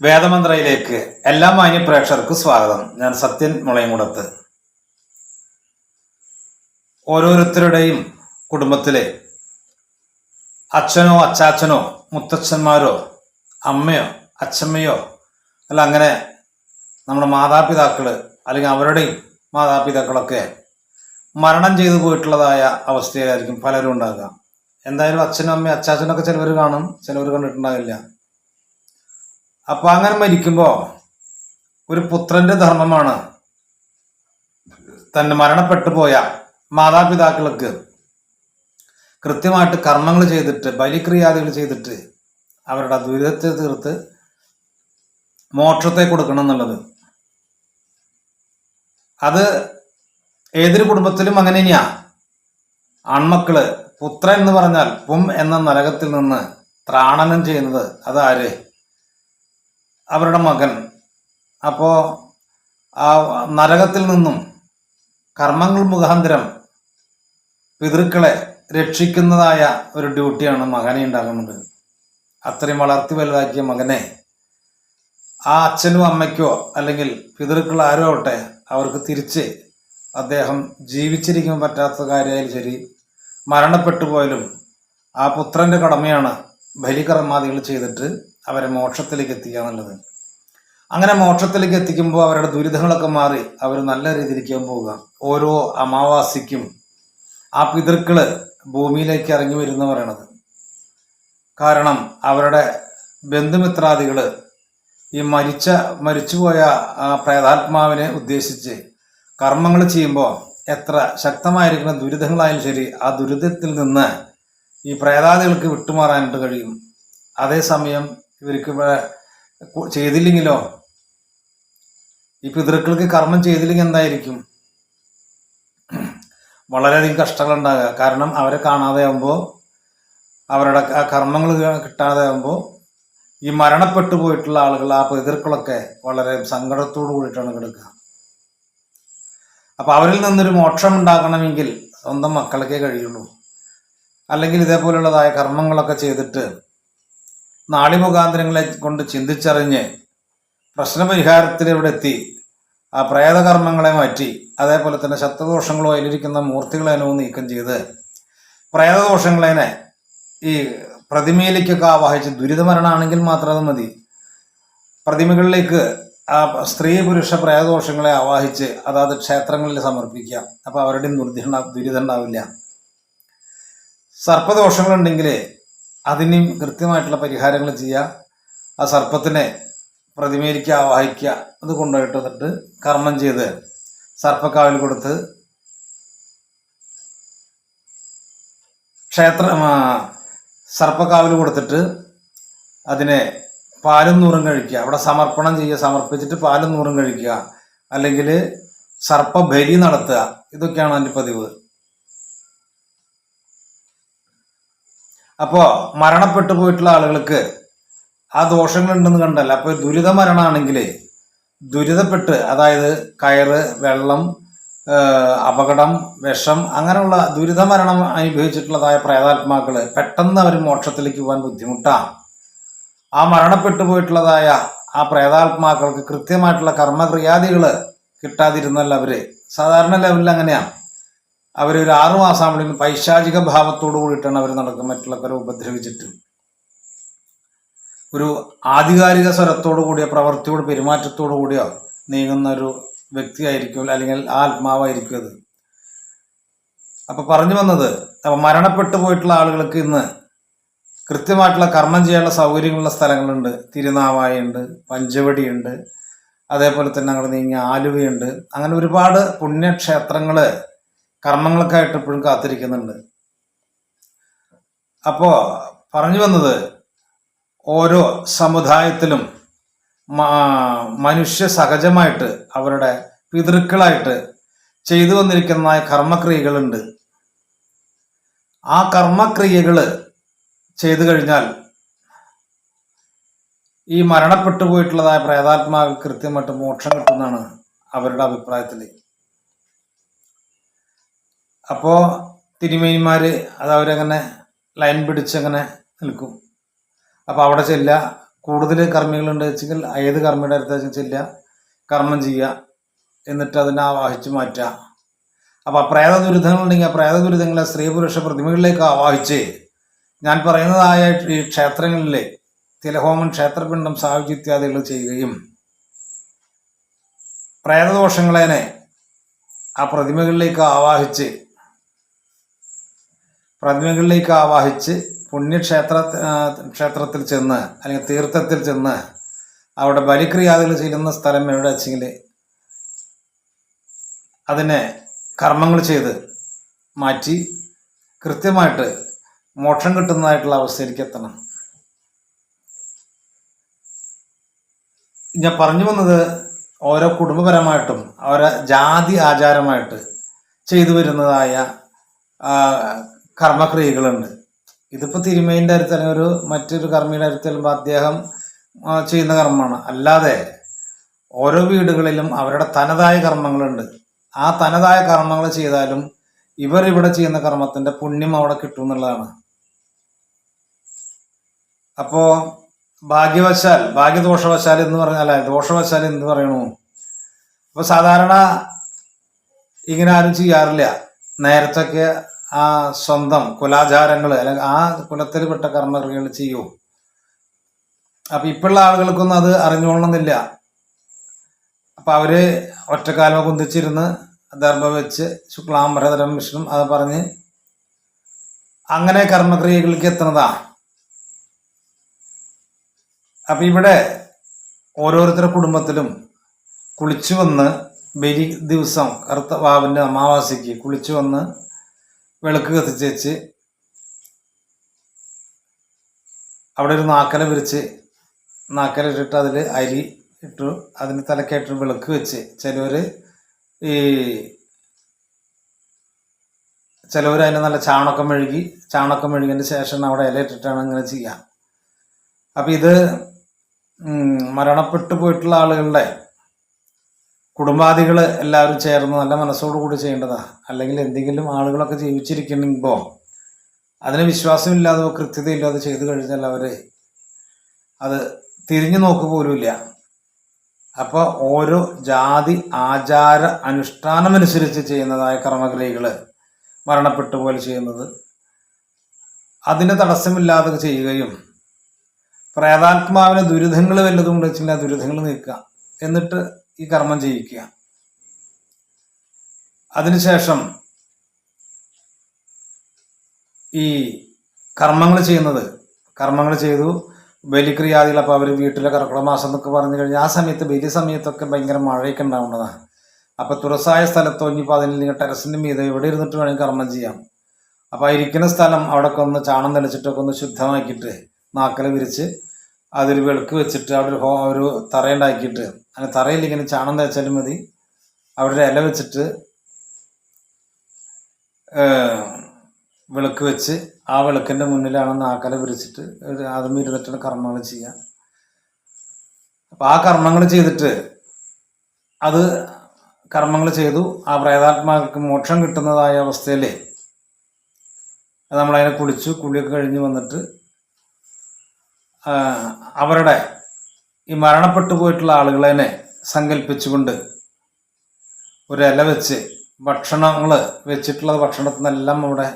വേദമന്ത്രയിലേക്ക് എല്ലാ മാന്യ പ്രേക്ഷകർക്കും സ്വാഗതം. ഞാൻ സത്യൻ മുളയങ്കുടത്ത് ഓരോരുത്തരുടെയും കുടുംബത്തിലെ അച്ഛനോ അച്ചാച്ചനോ മുത്തച്ഛന്മാരോ അമ്മയോ അച്ഛമ്മയോ അല്ല അങ്ങനെ നമ്മുടെ മാതാപിതാക്കൾ അല്ലെങ്കിൽ അവരുടെയും മാതാപിതാക്കളൊക്കെ മരണം ചെയ്തു പോയിട്ടുള്ളതായ അവസ്ഥയിലായിരിക്കും പലരും ഉണ്ടാകുക. എന്തായാലും അച്ഛനും അമ്മയും അച്ചാച്ചനൊക്കെ ചിലവർ കാണും ചിലവർ കണ്ടിട്ടുണ്ടാകില്ല. അപ്പൊ അങ്ങനെ മരിക്കുമ്പോ ഒരു പുത്രന്റെ ധർമ്മമാണ് തന്നെ മരണപ്പെട്ടു പോയ മാതാപിതാക്കൾക്ക് കൃത്യമായിട്ട് കർമ്മങ്ങൾ ചെയ്തിട്ട് ബലിക്രിയാദികൾ ചെയ്തിട്ട് അവരുടെ ദുരിതത്തെ തീർത്ത് മോക്ഷത്തെ കൊടുക്കണം എന്നുള്ളത്. അത് ഏതൊരു കുടുംബത്തിലും അങ്ങനെ തന്നെയാ. ആൺമക്കൾ പുത്രൻ എന്ന് പറഞ്ഞാൽ പും എന്ന നരകത്തിൽ നിന്ന് ത്രാണനം ചെയ്യുന്നത് അതാര് അവരുടെ മകൻ. അപ്പോൾ ആ നരകത്തിൽ നിന്നും കർമ്മങ്ങൾ മുഖാന്തരം പിതൃക്കളെ രക്ഷിക്കുന്നതായ ഒരു ഡ്യൂട്ടിയാണ് മകനെ ഉണ്ടാകുന്നത് അത്രയും വളർത്തി വലുതാക്കിയ മകനെ ആ അച്ഛനും അമ്മയ്ക്കോ അല്ലെങ്കിൽ പിതൃക്കൾ ആരോ ആവട്ടെ അവർക്ക് തിരിച്ച് അദ്ദേഹം ജീവിച്ചിരിക്കാൻ പറ്റാത്ത കാര്യമായാലും ശരി മരണപ്പെട്ടു പോയാലും ആ പുത്രന്റെ കടമയാണ് ബലികർമാദികൾ ചെയ്തിട്ട് അവരെ മോക്ഷത്തിലേക്ക് എത്തിക്കുക എന്നുള്ളത് അങ്ങനെ മോക്ഷത്തിലേക്ക് എത്തിക്കുമ്പോൾ അവരുടെ ദുരിതങ്ങളൊക്കെ മാറി അവർ നല്ല രീതിയിലിരിക്കാൻ പോവുക. ഓരോ അമാവാസിക്കും ആ പിതൃക്കൾ ഭൂമിയിലേക്ക് ഇറങ്ങി വരുന്ന പറയണത്. കാരണം അവരുടെ ബന്ധുമിത്രാദികൾ ഈ മരിച്ച മരിച്ചുപോയ ആ പ്രേതാത്മാവിനെ ഉദ്ദേശിച്ച് കർമ്മങ്ങൾ ചെയ്യുമ്പോൾ എത്ര ശക്തമായിരിക്കുന്ന ദുരിതങ്ങളായാലും ശരി ആ ദുരിതത്തിൽ നിന്ന് ഈ പ്രേതാദികൾക്ക് വിട്ടുമാറാനായിട്ട് കഴിയും. അതേസമയം ഇവർക്ക് ചെയ്തില്ലെങ്കിലോ? ഈ പിതൃക്കൾക്ക് കർമ്മം ചെയ്തില്ലെങ്കിൽ എന്തായിരിക്കും? വളരെയധികം കഷ്ടങ്ങൾ ഉണ്ടാകുക. കാരണം അവരെ കാണാതെ ആകുമ്പോൾ അവരുടെ കർമ്മങ്ങൾ കിട്ടാതെ ആകുമ്പോൾ ഈ മരണപ്പെട്ടു പോയിട്ടുള്ള ആളുകൾ ആ പിതൃക്കളൊക്കെ വളരെ സങ്കടത്തോടു കൂടിയിട്ടാണ് കിടക്കുക. അപ്പൊ അവരിൽ നിന്നൊരു മോക്ഷം ഉണ്ടാകണമെങ്കിൽ സ്വന്തം മക്കൾക്കേ കഴിയുള്ളൂ. അല്ലെങ്കിൽ ഇതേപോലുള്ളതായ കർമ്മങ്ങളൊക്കെ ചെയ്തിട്ട് നാളി മുഖാന്തരങ്ങളെ കൊണ്ട് ചിന്തിച്ചറിഞ്ഞ് പ്രശ്നപരിഹാരത്തിൽ ഇവിടെ എത്തി ആ പ്രേതകർമ്മങ്ങളെ മാറ്റി അതേപോലെ തന്നെ ശത്രുദോഷങ്ങളോ അതിലിരിക്കുന്ന മൂർത്തികളെ അനുവും നീക്കം ചെയ്ത് പ്രേതദോഷങ്ങളേനെ ഈ പ്രതിമയിലേക്കൊക്കെ ആവാഹിച്ച് ദുരിതമരണമാണെങ്കിൽ മാത്രം അത് മതി. പ്രതിമകളിലേക്ക് ആ സ്ത്രീ പുരുഷ പ്രേതദോഷങ്ങളെ ആവാഹിച്ച് അതാത് ക്ഷേത്രങ്ങളിൽ സമർപ്പിക്കുക. അപ്പോൾ അവരുടെയും ദുരിതം ദുരിതം ഉണ്ടാവില്ല. സർപ്പദോഷങ്ങളുണ്ടെങ്കിൽ അതിനും കൃത്യമായിട്ടുള്ള പരിഹാരങ്ങൾ ചെയ്യുക ആ സർപ്പത്തിനെ പ്രതിമയിലേക്ക് ആവാഹിക്കുക അത് കൊണ്ടുപോയിട്ട് വന്നിട്ട് കർമ്മം ചെയ്ത് സർപ്പക്കാവിൽ കൊടുത്ത് ക്ഷേത്ര സർപ്പക്കാവിൽ കൊടുത്തിട്ട് അതിനെ പാലും നൂറും കഴിക്കുക. അവിടെ സമർപ്പണം ചെയ്യുക സമർപ്പിച്ചിട്ട് പാലും നൂറും കഴിക്കുക. അല്ലെങ്കിൽ സർപ്പബലി നടത്തുക. ഇതൊക്കെയാണ് അതിന്റെ പതിവ്. അപ്പോ മരണപ്പെട്ടു പോയിട്ടുള്ള ആളുകൾക്ക് ആ ദോഷങ്ങളുണ്ടെന്ന് കണ്ടല്ല. അപ്പൊ ദുരിത മരണമാണെങ്കിൽ ദുരിതപ്പെട്ട് അതായത് കയറ് വെള്ളം അപകടം വിഷം അങ്ങനെയുള്ള ദുരിത മരണം അനുഭവിച്ചിട്ടുള്ളതായ പ്രേതാത്മാക്കൾ പെട്ടെന്ന് അവർ മോക്ഷത്തിലേക്ക് പോകാൻ ബുദ്ധിമുട്ടാണ് ആ മരണപ്പെട്ടു പോയിട്ടുള്ളതായ ആ പ്രേതാത്മാക്കൾക്ക് കൃത്യമായിട്ടുള്ള കർമ്മക്രിയാദികൾ കിട്ടാതിരുന്നല്ല അവർ. സാധാരണ ലെവലിൽ അങ്ങനെയാണ് അവർ ആറുമാസം ആകുമ്പോഴേക്കും പൈശാചിക ഭാവത്തോടു കൂടിയിട്ടാണ് അവർ നടക്കുന്നത് മറ്റുള്ളവരെ ഉപദ്രവിച്ചിട്ട്. ഒരു ആധികാരിക സ്വരത്തോടു കൂടിയ പ്രവൃത്തിയോട് പെരുമാറ്റത്തോടു കൂടിയോ നീങ്ങുന്ന ഒരു വ്യക്തിയായിരിക്കും അല്ലെങ്കിൽ ആ ആത്മാവായിരിക്കും അത്. അപ്പൊ പറഞ്ഞു വന്നത് അപ്പൊ മരണപ്പെട്ടു പോയിട്ടുള്ള ആളുകൾക്ക് ഇന്ന് കൃത്യമായിട്ടുള്ള കർമ്മം ചെയ്യാനുള്ള സൗകര്യങ്ങളുള്ള സ്ഥലങ്ങളുണ്ട്. തിരുനാവായുണ്ട് പഞ്ചവടിയുണ്ട് അതേപോലെ തന്നെ അങ്ങോട്ട് നീങ്ങിയ ആലുവയുണ്ട്. അങ്ങനെ ഒരുപാട് പുണ്യക്ഷേത്രങ്ങൾ കർമ്മങ്ങൾക്കായിട്ട് എപ്പോഴും കാത്തിരിക്കുന്നുണ്ട്. അപ്പോ പറഞ്ഞു വന്നത് ഓരോ സമുദായത്തിലും മനുഷ്യ സഹജമായിട്ട് അവരുടെ പിതൃക്കളായിട്ട് ചെയ്തു വന്നിരിക്കുന്ന കർമ്മക്രിയകളുണ്ട്. ആ കർമ്മക്രിയകൾ ചെയ്തു കഴിഞ്ഞാൽ ഈ മരണപ്പെട്ടു പോയിട്ടുള്ളതായ പ്രേതാത്മാവ് കൃത്യമായിട്ട് മോക്ഷം കിട്ടുന്നതാണ് അവരുടെ അഭിപ്രായത്തിൽ അപ്പോ തിരുമേനിമാർ അത് അവരങ്ങനെ ലൈൻ പിടിച്ചങ്ങനെ നിൽക്കും. അപ്പോൾ അവിടെ ചെല്ലുക. കൂടുതൽ കർമ്മികളുണ്ട് വെച്ചെങ്കിൽ ഏത് കർമ്മിയുടെ അടുത്ത് ചെല്ലുക. കർമ്മം ചെയ്യുക. എന്നിട്ട് അതിനെ ആവാഹിച്ച് മാറ്റുക. അപ്പോൾ പ്രേത ദുരിതങ്ങളുണ്ടെങ്കിൽ ആ പ്രേത ദുരിതങ്ങളെ സ്ത്രീ പുരുഷ പ്രതിമകളിലേക്ക് ആവാഹിച്ച് ഞാൻ പറയുന്നതായ ഈ ക്ഷേത്രങ്ങളിൽ തിലഹോമം ക്ഷേത്രപിണ്ഡം സാഹിത്യ ഇത്യാദികൾ ചെയ്യുകയും പ്രേതദോഷങ്ങളെ ആ പ്രതിമകളിലേക്ക് ആവാഹിച്ച് പ്രതിമകളിലേക്ക് ആവാഹിച്ച് പുണ്യക്ഷേത്ര ക്ഷേത്രത്തിൽ ചെന്ന് അല്ലെങ്കിൽ തീർത്ഥത്തിൽ ചെന്ന് അവിടെ ബലിക്രിയാദികൾ ചെയ്യുന്ന സ്ഥലം എവിടെ വെച്ചെങ്കിൽ അതിനെ കർമ്മങ്ങൾ ചെയ്ത് മാറ്റി കൃത്യമായിട്ട് മോക്ഷം കിട്ടുന്നതായിട്ടുള്ള അവസ്ഥയിലേക്ക് എത്തണം. ഞാൻ പറഞ്ഞു വന്നത് ഓരോ കുടുംബപരമായിട്ടും ഓരോ ജാതി ആചാരമായിട്ട് ചെയ്തു വരുന്നതായ കർമ്മക്രിയകളുണ്ട്. ഇതിപ്പോൾ തിരുമേന്റെ അടുത്ത് അല്ലെങ്കിൽ ഒരു മറ്റൊരു കർമ്മിയുടെ അടുത്ത് അദ്ദേഹം ചെയ്യുന്ന കർമ്മമാണ്. അല്ലാതെ ഓരോ വീടുകളിലും അവരുടെ തനതായ കർമ്മങ്ങളുണ്ട്. ആ തനതായ കർമ്മങ്ങൾ ചെയ്താലും ഇവർ ഇവിടെ ചെയ്യുന്ന കർമ്മത്തിന്റെ പുണ്യം അവിടെ കിട്ടും എന്നുള്ളതാണ്. അപ്പോ ഭാഗ്യവശാൽ ഭാഗ്യദോഷവശാൽ എന്ന് പറഞ്ഞാൽ ദോഷവശാൽ എന്ന് പറയണു? അപ്പൊ സാധാരണ ഇങ്ങനെ ആരും ചെയ്യാറില്ല. നേരത്തൊക്കെ ആ സ്വന്തം കുലാചാരങ്ങൾ അല്ലെങ്കിൽ ആ കുലത്തിൽപ്പെട്ട കർമ്മകൾ ചെയ്യൂ. അപ്പൊ ഇപ്പോഴുള്ള ആളുകൾക്കൊന്നും അത് അറിഞ്ഞുകൊള്ളണമെന്നില്ല. അപ്പൊ അവർ ഒറ്റക്കാലം കുന്തിച്ചിരുന്ന് ദർഭ വെച്ച് ശുക്ലാംബരധരം വിഷ്ണു അത് പറഞ്ഞ് അങ്ങനെ കർമ്മക്രിയകൾക്ക് എത്തുന്നതാ. അപ്പൊ ഇവിടെ ഓരോരുത്തരുടെ കുടുംബത്തിലും കുളിച്ചു വന്ന് ബലി ദിവസം കറുത്ത വാവിന്റെ അമാവാസിക്ക് കുളിച്ചു വന്ന് വിളക്ക് കത്തിച്ച് വെച്ച് അവിടെ ഒരു നാക്കല വിരിച്ച് നാക്കല ഇട്ടിട്ട് അതിൽ അരി ഇട്ടു അതിന് തലക്കായിട്ട് വിളക്ക് വെച്ച്. ചിലവർ ഈ ചിലവർ അതിന് നല്ല ചാണകം മെഴുകി ചാണകം മെഴുകിയതിന് ശേഷം അവിടെ ഇല ഇട്ടിട്ടാണ് അങ്ങനെ ചെയ്യുക അപ്പം ഇത് മരണപ്പെട്ടു പോയിട്ടുള്ള ആളുകളുടെ കുടുംബാദികൾ എല്ലാവരും ചേർന്ന് നല്ല മനസ്സോടു കൂടി ചെയ്യേണ്ടതാ. അല്ലെങ്കിൽ എന്തെങ്കിലും ആളുകളൊക്കെ ജീവിച്ചിരിക്കുമ്പോൾ അതിന് വിശ്വാസമില്ലാതെ കൃത്യതയില്ലാതെ ചെയ്തു കഴിഞ്ഞാൽ അവർ അത് തിരിഞ്ഞു നോക്ക് പോലുമില്ല. അപ്പോൾ ഓരോ ജാതി ആചാര അനുഷ്ഠാനമനുസരിച്ച് ചെയ്യുന്നതായ കർമ്മക്രിയകൾ മരണപ്പെട്ടു പോലെ ചെയ്യുന്നത്. അതിന് തടസ്സമില്ലാതെ ചെയ്യുകയും പ്രേതാത്മാവിന് ദുരിതങ്ങൾ വല്ലതും കൊണ്ട് വെച്ചാൽ ആ ദുരിതങ്ങൾ നീക്കുക. എന്നിട്ട് ഈ കർമ്മം ചെയ്യിക്കുക. അതിനുശേഷം ഈ കർമ്മങ്ങൾ ചെയ്യുന്നത് കർമ്മങ്ങൾ ചെയ്തു ബലിക്രിയാദികൾ അപ്പോൾ അവർ വീട്ടിലെ കർക്കിടക മാസം എന്നൊക്കെ പറഞ്ഞു കഴിഞ്ഞാൽ ആ സമയത്ത് ബലി സമയത്തൊക്കെ ഭയങ്കര മഴയൊക്കെ ഉണ്ടാവുന്നതാണ് അപ്പോൾ തുറസായ സ്ഥലത്തോ ഇനിയിപ്പോൾ അതിൽ ടെറസിന്റെ മീതെ എവിടെ ഇരുന്നിട്ട് വേണമെങ്കിൽ കർമ്മം ചെയ്യാം. അപ്പോൾ ഇരിക്കുന്ന സ്ഥലം അവിടെയൊക്കെ ഒന്ന് ചാണം തെളിച്ചിട്ടൊക്കെ ഒന്ന് ശുദ്ധമാക്കിയിട്ട് നാക്കല വിരിച്ച് അതൊരു വെളുക്ക് വെച്ചിട്ട് അവിടെ ഒരു ഹോ ഒരു തറയുണ്ടാക്കിയിട്ട്. അങ്ങനെ തറയിൽ ഇങ്ങനെ ചാണം തേച്ചാലും മതി. അവിടെ ഒരു ഇല വെച്ചിട്ട് വിളക്ക് വെച്ച് ആ വിളക്കിന്റെ മുന്നിലാണ് നാക്കല വിരിച്ചിട്ട് അതും ഇരുന്നിട്ടാണ് കർമ്മങ്ങൾ ചെയ്യുക അപ്പം ആ കർമ്മങ്ങൾ ചെയ്തിട്ട് അത് കർമ്മങ്ങൾ ചെയ്തു. ആ പ്രേതാത്മാക്ക് മോക്ഷം കിട്ടുന്നതായ അവസ്ഥയിൽ നമ്മളതിനെ കുളിച്ചു കുളിയൊക്കെ കഴിഞ്ഞ് വന്നിട്ട് അവരുടെ ഈ മരണപ്പെട്ടു പോയിട്ടുള്ള ആളുകളെ സങ്കല്പിച്ചുകൊണ്ട് ഒരു ഇല വെച്ച് ഭക്ഷണങ്ങൾ വെച്ചിട്ടുള്ള ഭക്ഷണത്തിൽ നിന്നെല്ലാം അവിടെ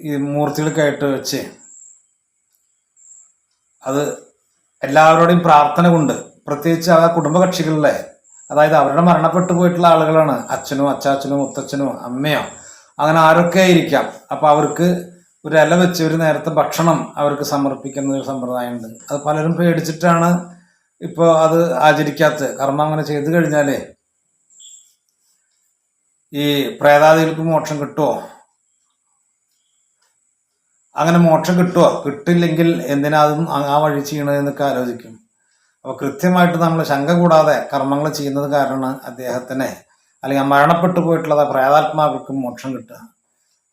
ഈ മൂർത്തികൾക്കായിട്ട് വെച്ച് അത് എല്ലാവരുടെയും പ്രാർത്ഥന കൊണ്ട് പ്രത്യേകിച്ച് ആ കുടുംബകക്ഷികളിലെ അതായത് അവരുടെ മരണപ്പെട്ടു പോയിട്ടുള്ള ആളുകളാണ് അച്ഛനോ അച്ചാച്ചനോ മുത്തച്ഛനോ അമ്മയോ അങ്ങനെ ആരൊക്കെ ആയിരിക്കാം അപ്പൊ അവർക്ക് ഒരു ഇല വെച്ച് ഒരു നേരത്തെ ഭക്ഷണം അവർക്ക് സമർപ്പിക്കുന്ന ഒരു സമ്പ്രദായമുണ്ട്. അത് പലരും പേടിച്ചിട്ടാണ് ഇപ്പോൾ അത് ആചരിക്കാത്തത്. കർമ്മം അങ്ങനെ ചെയ്തു കഴിഞ്ഞാലേ ഈ പ്രേതാദികൾക്ക് മോക്ഷം കിട്ടുമോ അങ്ങനെ മോക്ഷം കിട്ടുമോ കിട്ടില്ലെങ്കിൽ എന്തിനാ അതും ആ- വഴി ചെയ്യണതെന്നൊക്കെ ആലോചിക്കും. അപ്പോൾ കൃത്യമായിട്ട് നമ്മൾ ശങ്ക കൂടാതെ കർമ്മങ്ങൾ ചെയ്യുന്നത് കാരണമാണ് അദ്ദേഹത്തിന് അല്ലെങ്കിൽ മരണപ്പെട്ടു പോയിട്ടുള്ളത് പ്രേതാത്മാക്കൾക്ക് മോക്ഷം കിട്ടുക.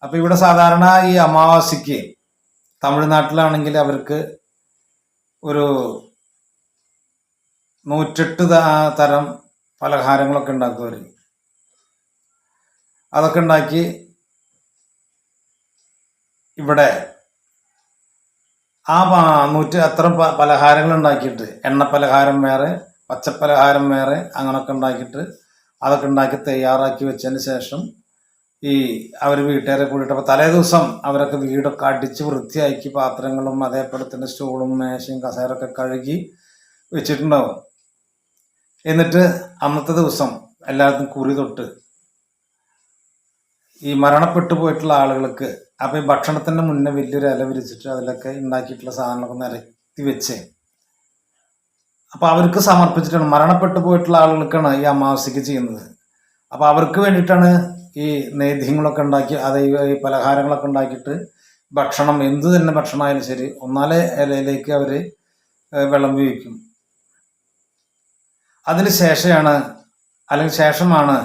അപ്പൊ ഇവിടെ സാധാരണ ഈ അമാവാസിക്ക് തമിഴ്നാട്ടിലാണെങ്കിൽ അവർക്ക് ഒരു നൂറ്റെട്ട് തരം പലഹാരങ്ങളൊക്കെ ഉണ്ടാക്കും അവർ അതൊക്കെ ഉണ്ടാക്കി ഇവിടെ ആ നൂറ്റി അത്ര പലഹാരങ്ങൾ ഉണ്ടാക്കിയിട്ട് എണ്ണ പലഹാരം വേറെ പച്ചപ്പലഹാരം വേറെ അങ്ങനൊക്കെ ഉണ്ടാക്കിയിട്ട് അതൊക്കെ ഉണ്ടാക്കി തയ്യാറാക്കി വെച്ചതിന് ശേഷം ഈ അവർ വീട്ടുകാരെ കൂടിയിട്ട് അപ്പോൾ തലേ ദിവസം അവരൊക്കെ വീടൊക്കെ അടിച്ച് വൃത്തിയാക്കി പാത്രങ്ങളും അതേപോലെ തന്നെ സ്റ്റൂളും മേശയും കസേരൊക്കെ കഴുകി വെച്ചിട്ടുണ്ടാവും. എന്നിട്ട് അന്നത്തെ ദിവസം എല്ലാവർക്കും കുറി തൊട്ട് ഈ മരണപ്പെട്ടു പോയിട്ടുള്ള ആളുകൾക്ക് അപ്പം ഈ ഭക്ഷണത്തിന്റെ മുന്നേ വലിയൊരു ഇല വിരിച്ചിട്ട് അതിലൊക്കെ ഉണ്ടാക്കിയിട്ടുള്ള സാധനങ്ങളൊക്കെ നിരത്തി വെച്ച്. അപ്പോൾ അവർക്ക് സമർപ്പിച്ചിട്ടാണ് മരണപ്പെട്ടു പോയിട്ടുള്ള ആളുകൾക്കാണ് ഈ അമാവാസ്യക്ക് ചെയ്യുന്നത്. അപ്പം അവർക്ക് വേണ്ടിയിട്ടാണ് ഈ നേദ്യങ്ങളൊക്കെ ഉണ്ടാക്കി അത് ഈ പലഹാരങ്ങളൊക്കെ ഉണ്ടാക്കിയിട്ട് ഭക്ഷണം എന്തു തന്നെ ഭക്ഷണമായാലും ശരി ഒന്നാലെ ഇലയിലേക്ക് അവർ വെള്ളം ഉപയോഗിക്കും. അതിന് ശേഷമാണ് അല്ലെങ്കിൽ ശേഷമാണ്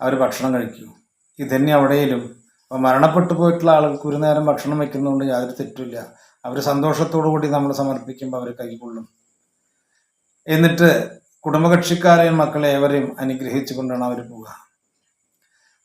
അവർ ഭക്ഷണം കഴിക്കൂ ഇതന്നെ അവിടെയും അപ്പോൾ മരണപ്പെട്ടു പോയിട്ടുള്ള ആളുകൾക്ക് ഒരു നേരം ഭക്ഷണം വെക്കുന്നതുകൊണ്ട് യാതൊരു തെറ്റില്ല അവർ സന്തോഷത്തോടു കൂടി നമ്മൾ സമർപ്പിക്കുമ്പോൾ അവർ കൈകൊള്ളും എന്നിട്ട് കുടുംബകക്ഷിക്കാരെയും മക്കളെ ഏവരെയും അനുഗ്രഹിച്ചുകൊണ്ടാണ് അവർ പോവുക.